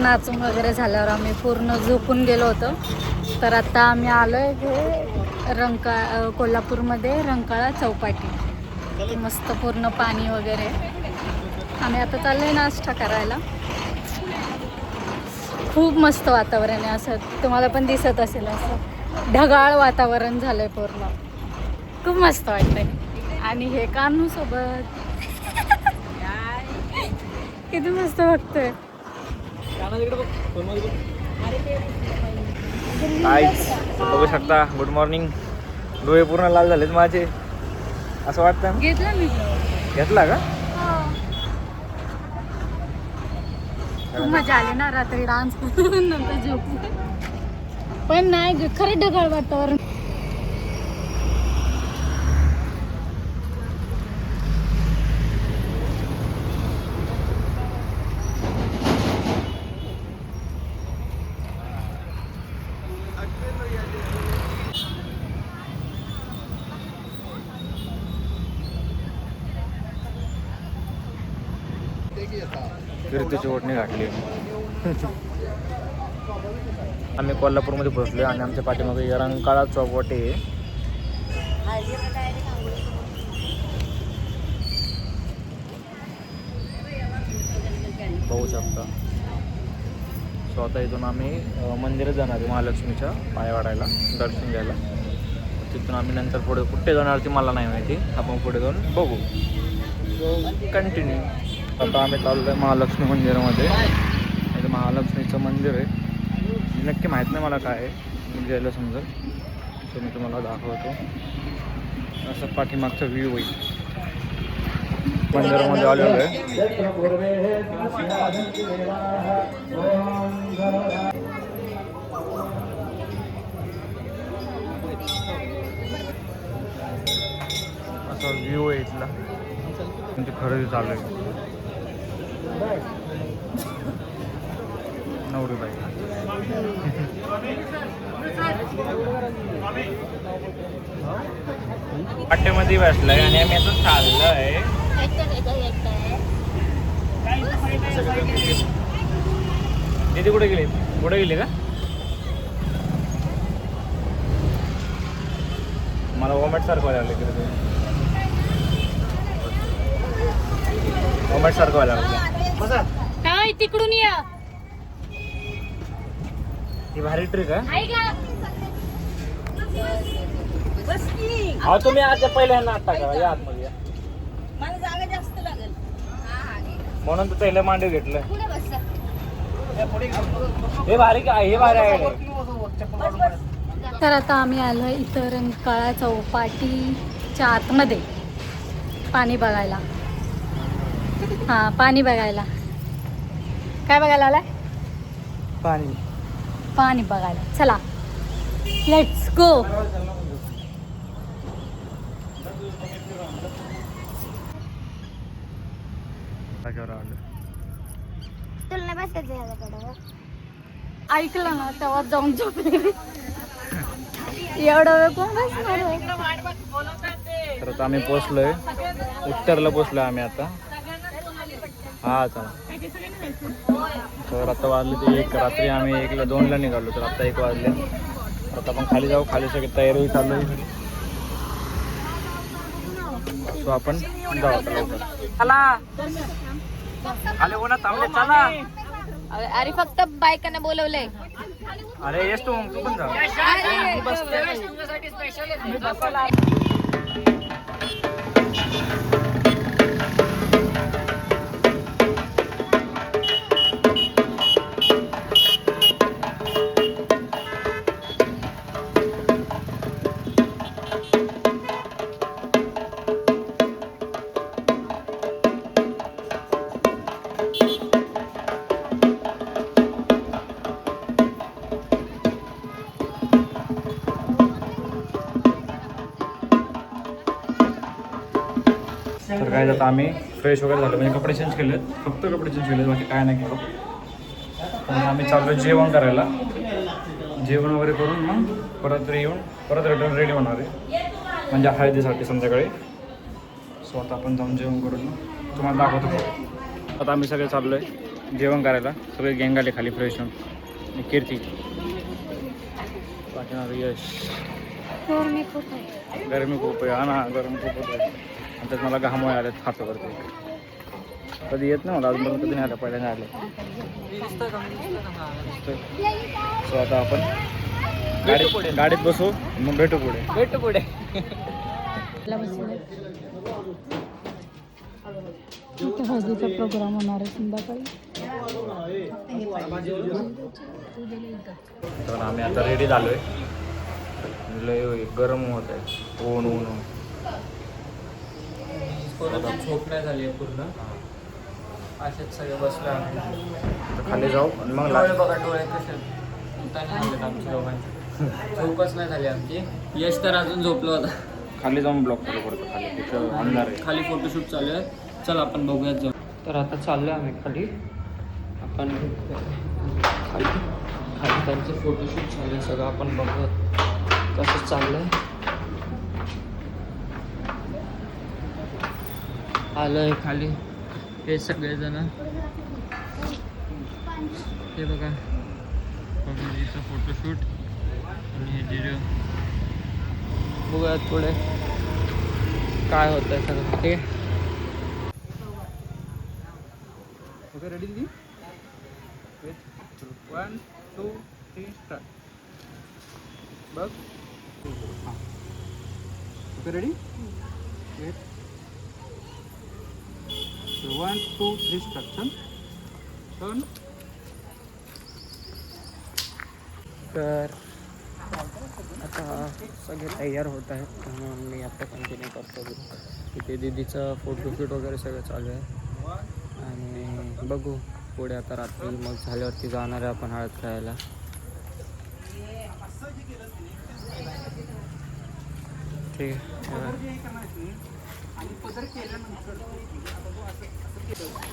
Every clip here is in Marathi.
नाचून वगैरे झाल्यावर आम्ही पूर्ण झोपून गेलो होतो. तर आता आम्ही आलो आहे हे रंका कोल्हापूरमध्ये रंकाळा चौपाटी. मस्त पूर्ण पाणी वगैरे. आम्ही आता चाललो आहे नाश्ता करायला. खूप मस्त वातावरण आहे असं. तुम्हाला पण दिसत असेल असं. ढगाळ वातावरण झालंय पूर्ण. खूप मस्त वाटतंय. आणि हे कानू सोबत किती मस्त वाटतंय. बघू शकता गुड मॉर्निंग डोळे पूर्ण लाल झालेत माझे. असं वाटतं? घेतलं मी. घेतला का? खूप मजा आली ना रात्री डान्स नंतर पण नाही ग, खरंच ढगाळ वातावरण. त्याची ओढणी घातली आम्ही कोल्हापूरमध्ये पोहोचलो आणि आमच्या पाठीमागे रंकाळा चौपटे बघू शकता. स्वतः इथून आम्ही मंदिरात जाणार आहे महालक्ष्मीच्या पायवाडायला दर्शन घ्यायला. तिथून आम्ही नंतर पुढे कुठे जाणार ती मला नाही माहिती. आपण पुढे जाऊन बघू. कंटिन्यू आता आम्ही चाललो आहे महालक्ष्मी मंदिरामध्ये. इथे महालक्ष्मीचं मंदिर आहे. म्हणजे नक्की माहीत नाही मला काय आहे. गेलं समजेल. सो मी तुम्हाला दाखवतो. असं पाठीमागचा व्ह्यू होईल मंदिरामध्ये आलेलो आहे. असा व्ह्यू आहे इथला. म्हणजे खरेदी चालू आहे. नवरी बाई पाट्यामध्ये बसलंय आणि आम्ही असं चाललंय. दीदी कुठे गेली? कुठे गेली का? मला वॉमेट सारखं व्हायला लागलं की वॉमेट सारखं व्हायला लागलं. काय तिकडून या. ही भारी ट्रिक का. हा तुम्ही आज पहिल्या नाट टाका या आतमध्ये या. मला जागा जास्त लागेल. म्हणून तर पहिलं मांडव घेतलं. हे भारी काय हे भारी आहे. तर आता आम्ही आलो आहे इथं रंकाळा चौपाटीच्या आतमध्ये. पाणी बघायला. हां पाणी बघायला. काय बघायला आलाय? पाणी. पाणी बघायला. चला. लेट्स गो तुला बसायचं ऐकलं ना तेव्हा जाऊन झोपले एवढा वेळ कोण बसणार आहे? तर आता आम्ही पोचलोय उत्तरला पोचलोय आम्ही आता. हा चला. तर आता वाजले ते एक रात्री आम्ही एकला दोनला निघालो तर आता एक वाजले. आता आपण खाली जाऊ खाली सगळी तयारी चालू आहे. सो आपण जाऊ आता लवकर. चला. थांबले अरे फक्त बायकांना बोलवलंय. अरे येस तू तू पण जा. तर काय जातं आम्ही फ्रेश वगैरे झालो. म्हणजे कपडे चेंज केलेत. फक्त कपडे चेंज केलेत बाकी काय नाही केलं. आम्ही चाललो जेवण करायला. जेवण वगैरे करून मग परत येऊन परत रिटर्न रेडी होणार आहे. म्हणजे हळदीसाठी संध्याकाळी. सो आता आपण जाऊन जेवण करून मग तुम्हाला दाखवतो आता आम्ही सगळे चाललो आहे जेवण करायला. सगळे गँग आले खाली फ्रेश होऊन. आणि कीर्ती. पाठीमागं यश. गरमी खूप आहे. गरमी खूप आहे. हा ना गरम खूप होत. आहे आणि त्यात मला घामोळे आलेत हातावरती. कधी येत नाही मला अजून कधी नाही आलं पहिल्यांदा आलं. सो आता आपण गाडीत गाडीत बसू मग भेटू पुढे. भेटू पुढे. हळदीचा प्रोग्राम होणार आहे संध्याकाळी. तर आम्ही आता रेडी झालोय. लय गरम होत आहे. ऊन ऊन. झोप नाही झाली आहे पूर्ण. असेच सगळे बसले आम्ही. तर खाली जाऊ आणि मग डोळे बघा डोळे कसे उताने झालेत आमच्या दोघांचे. झोपच नाही झाली आमची. यश तर अजून झोपलं होता खाली जाऊन ब्लॉक करू पडतो खाली. तिथं अंधार आहे. खाली फोटोशूट चालू आहे. चल आपण बघूयात जाऊ. तर आता चाललो आम्ही खाली. आपण खाली. खाली त्यांचं फोटोशूट चालू आहे. सगळं आपण बघूयात कसं चाललं आहे आलो आहे खाली. हे सगळेजण. हे बघा. पब्लिकचं फोटोशूट आणि हे व्हिडिओ बघूयात पुढे. काय होतं आहे? सगळं ते ओके रेडी दिदी वन टू थ्री स्टार्ट बघ okay ready one two three start छान छान तर आता सगळे तयार होत आहेत म्हणून मी आता कंटिन्यू करतो तिथे दीदीचं फोटोशूट वगैरे सगळं चालू आहे. आणि बघू पुढे आता रात्री मग झाल्यावरती जाणार आहे आपण हळद खायला ठीक आहे.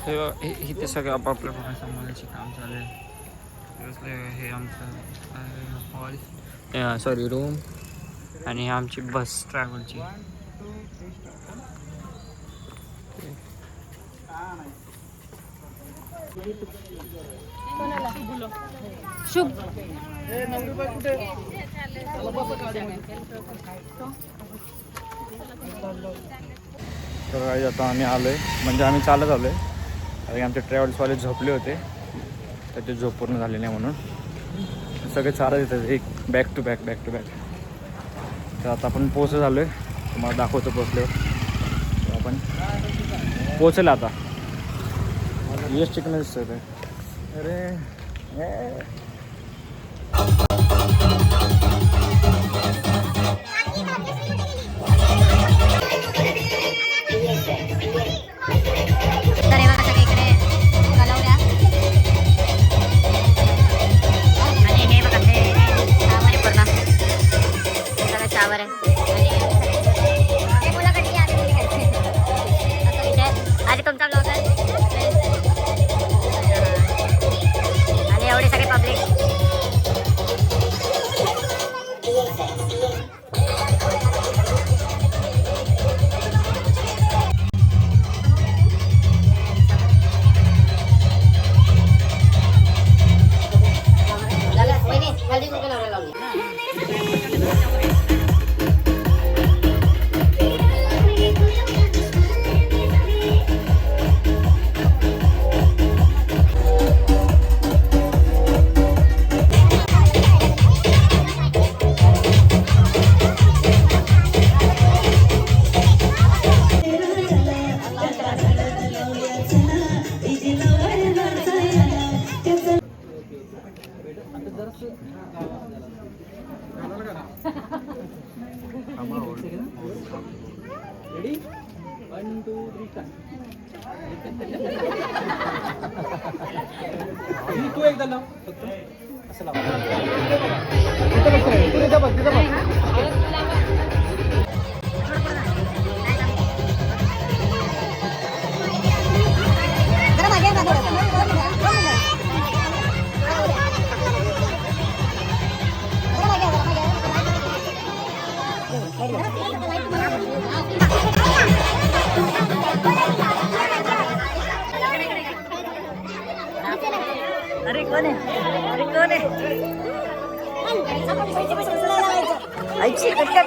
हे हे इथे सगळं आपापल्या बघा काम चालू आहे. हे आमचं हॉल सॉरी रूम आणि आमची बस ट्रॅव्हलची शुभ. तर काही आता आम्ही आलो आहे म्हणजे आम्ही चालत आलो आहे कारण आमचे ट्रॅव्हल्सवाले झोपले होते. तर ते झोप पूर्ण झाले नाही म्हणून. सगळे चालत येतात एक back to back back to back तर आता आपण पोच झालो आहे तुम्हाला दाखवतो पोचल्यावर आपण पोचलं आता. यश चिकन दिसतं ते. अरे तू एकदा लाव फक्त असं लाव तिथं बघ तिथं बघ तिथं बघ आईची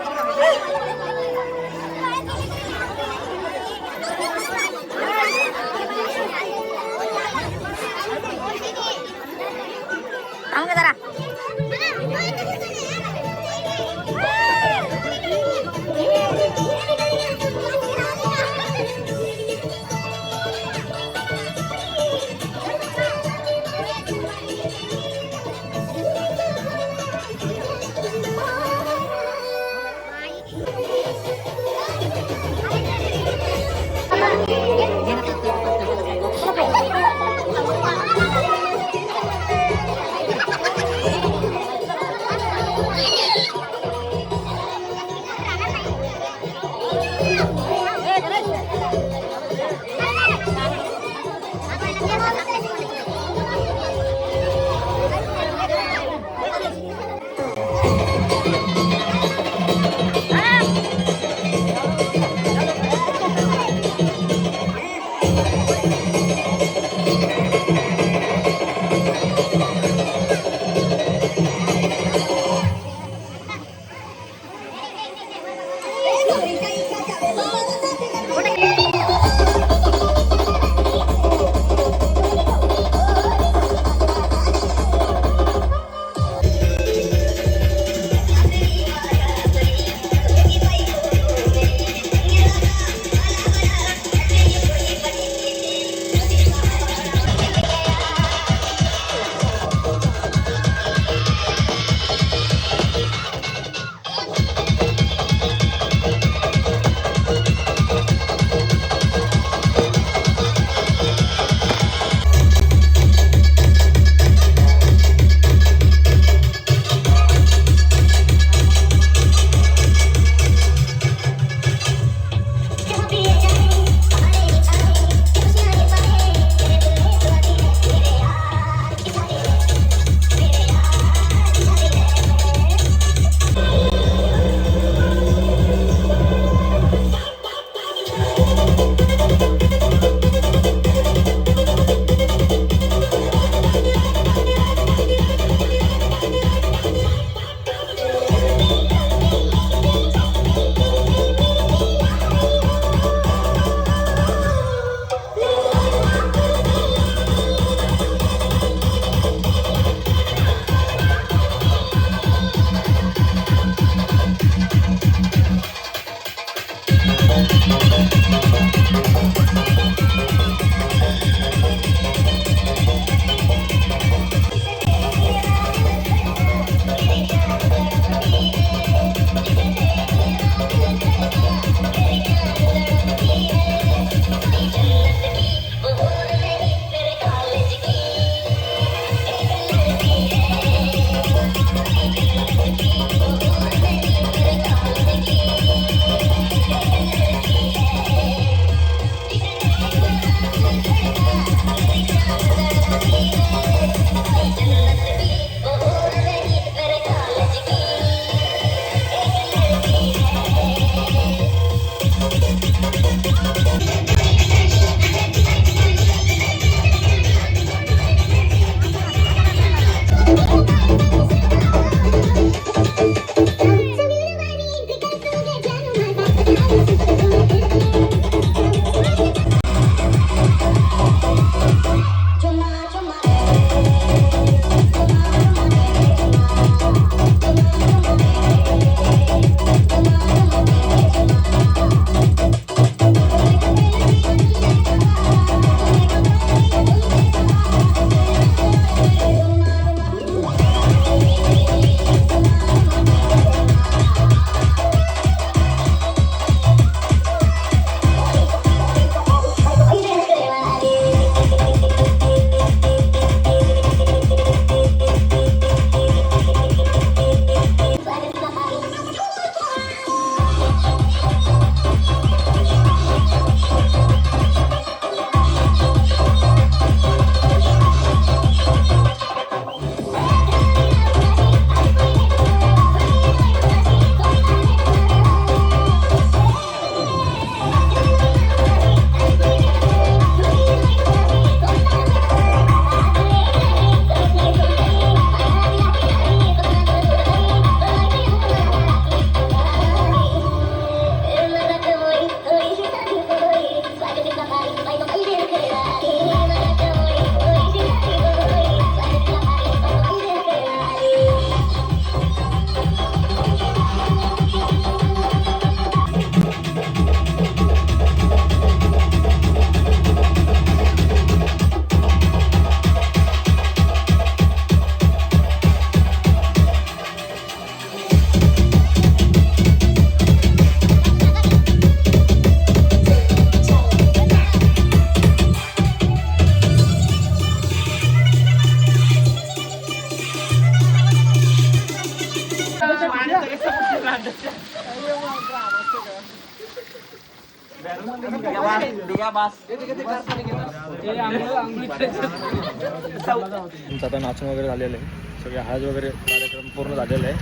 तुमचं आता नाचून वगैरे झालेलं आहे. सगळे हळद वगैरे कार्यक्रम पूर्ण झालेला आहे.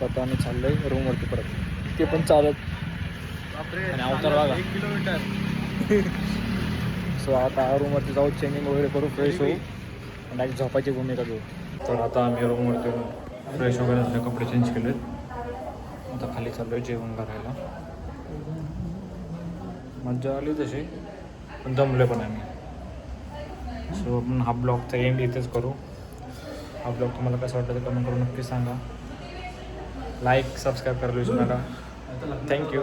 तर आता आम्ही चाललोय रूमवरती परत. ते पण चालत. आणि अवतार बघा. सो आता रूमवरती जाऊ चेंजिंग वगैरे करू फ्रेश होऊ. आणि डायरेक्ट झोपायची भूमिका घेऊ. तर आता आम्ही रूमवरती फ्रेश वगैरे झाले कपडे चेंज केले आता खाली चाललोय जेवण करायला. मज्जा आली तशी. पण जमले पण आम्ही. सो आपण हा ब्लॉगचा एंड इथेच करू. हा ब्लॉग तुम्हाला कसा वाटला तर कमेंट करून नक्की सांगा. लाईक सबस्क्राईब करायला विसरू नका. थँक्यू